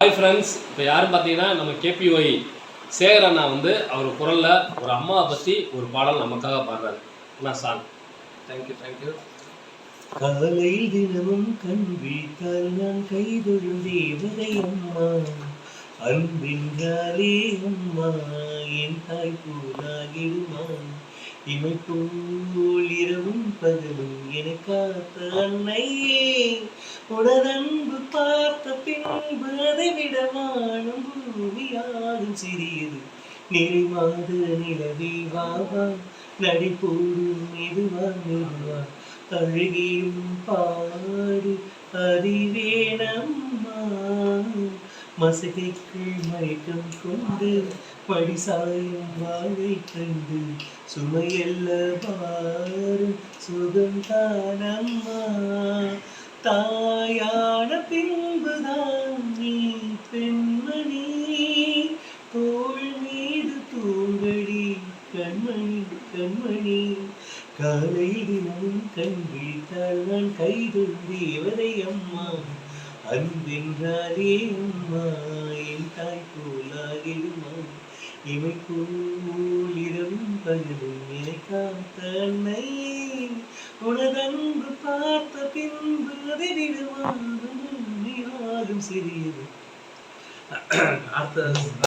Hi friends இப்போ யாரும் பார்த்தீங்கன்னா நம்ம கேபிஒய் சேகர் அண்ணா வந்து அவர் குரலில் ஒரு அம்மாவை பற்றி ஒரு பாடல் நமக்காக பாடுறாரு. அண்ணா சாங் தேங்க்யூ தேங்க்யூ காலையில் தினமும் கண் விழித்தால் நான் கைதொழும் தேவதை அம்மா. அன்பின்றாலே அம்மா என் தாய் போலாகிடுமா இமை போல் இரவும் பகலும் என காத்த அன்னையே. உடனன்பு பார்த்த பின்பு அதை விட வாழும் பூமியாகும் சிறியது. நிறை மாத நிலவே வாவா நடி போடும் மெதுவா மெதுவா அழுகியும் பாடு அறிவேன. மசகைக்கு மயக்கம் கொண்டு படிசாயும் வாழை கண்டு சுமையல்ல பாரும் சுகம் தானம்மா. தாயான பின்புதான் நீ பெண்மணி. தோல் மீது தூங்கடி கண்மணி கண்மணி. காலை தினம் கண் விழித்தால் நான் கைதொழ் தேவதை அம்மா. அன்பின் அம்மா தாய் போலாகிடுமா இவை போல் இரவும் பகலும் என்னை காத்த உனதன்பு பார்த்த பின்பு அதை விடுவாரும் சிறியது. அடுத்த